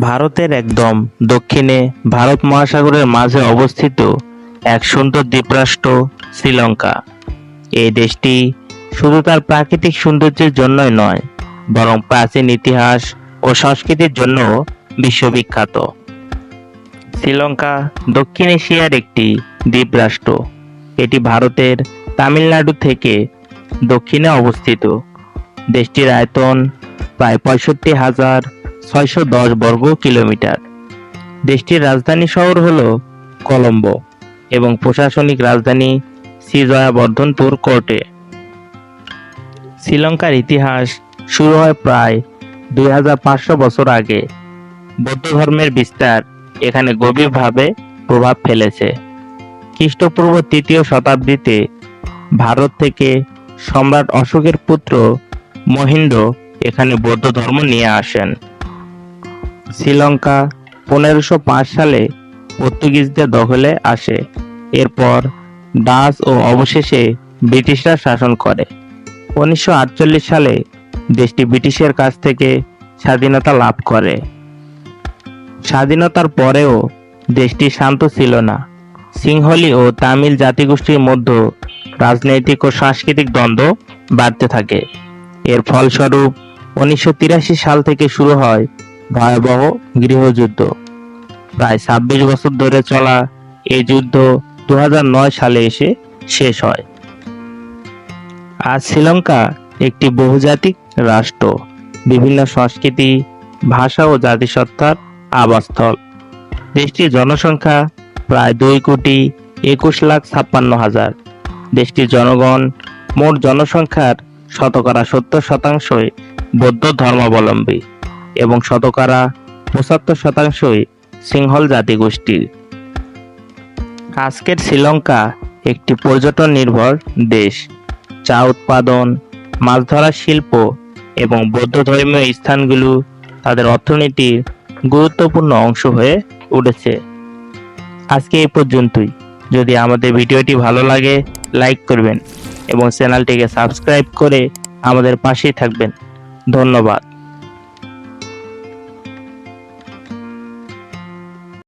ভারতের একদম দক্ষিণে ভারত মহাসাগরের মাঝে অবস্থিত এক সুন্দর দ্বীপরাষ্ট্র শ্রীলঙ্কা। এই দেশটি শুধু তার প্রাকৃতিক সৌন্দর্যের জন্যই নয়, বরং প্রাচীন ইতিহাস ও সংস্কৃতির জন্য বিশ্ববিখ্যাত। শ্রীলঙ্কা দক্ষিণ এশিয়ার একটি দ্বীপরাষ্ট্র। এটি ভারতের তামিলনাড়ু থেকে দক্ষিণে অবস্থিত। দেশটির আয়তন প্রায় পঁয়ষট্টি হাজার ছয়শো দশ বর্গ কিলোমিটার। দেশটির রাজধানী শহর হল কলম্বো এবং প্রশাসনিক রাজধানী শ্রীজয়াবর্ধনপুর কোর্টে। শ্রীলঙ্কার ইতিহাস শুরু হয় প্রায় দুই হাজার পাঁচশো বছর আগে। বৌদ্ধ ধর্মের বিস্তার এখানে গভীরভাবে প্রভাব ফেলেছে। খ্রিস্টপূর্ব তৃতীয় শতাব্দীতে ভারত থেকে সম্রাট অশোকের পুত্র মহিন্দ্র এখানে বৌদ্ধ ধর্ম নিয়ে আসেন। শ্রীলঙ্কা পনেরোশো সালে পর্তুগিজদের দখলে আসে। এরপর ডাচ ও অবশেষে ব্রিটিশরা শাসন করে। উনিশশো আটচল্লিশ সালে দেশটি ব্রিটিশের কাছ থেকে স্বাধীনতা লাভ করে। স্বাধীনতার পরেও দেশটি শান্ত ছিল না। সিংহলি ও তামিল জাতিগোষ্ঠীর মধ্যে রাজনৈতিক ও সাংস্কৃতিক দ্বন্দ্ব বাড়তে থাকে। এর ফলস্বরূপ উনিশশো তিরাশি সাল থেকে শুরু হয় ভয়াবহ গৃহযুদ্ধ। প্রায় ছাব্বিশ বছর ধরে চলা এই যুদ্ধ দু হাজার নয় সালে এসে শেষ হয়। আজ শ্রীলঙ্কা একটি বহুজাতিক রাষ্ট্র। বিভিন্ন সংস্কৃতি, ভাষা ও জাতিসত্তার আবাসস্থল। দেশটির জনসংখ্যা প্রায় দুই কোটি একুশ লাখ ছাপ্পান্ন হাজার। দেশটির জনগণ মোট জনসংখ্যার শতকরা সত্তর শতাংশই বৌদ্ধ ধর্মাবলম্বী। এবং শতকরা পঁচাত্তর শতাংশই সিংহল জাতিগোষ্ঠীর। আজকের শ্রীলঙ্কা একটি পর্যটন নির্ভর দেশ। চা উৎপাদন, মাছ ধরার শিল্প এবং বৌদ্ধ ধর্মীয় স্থানগুলো তাদের অর্থনীতির গুরুত্বপূর্ণ অংশ হয়ে উঠেছে। আজকে এই পর্যন্তই। যদি আমাদের ভিডিওটি ভালো লাগে, লাইক করবেন এবং চ্যানেলটিকে সাবস্ক্রাইব করে আমাদের পাশেই থাকবেন। ধন্যবাদ।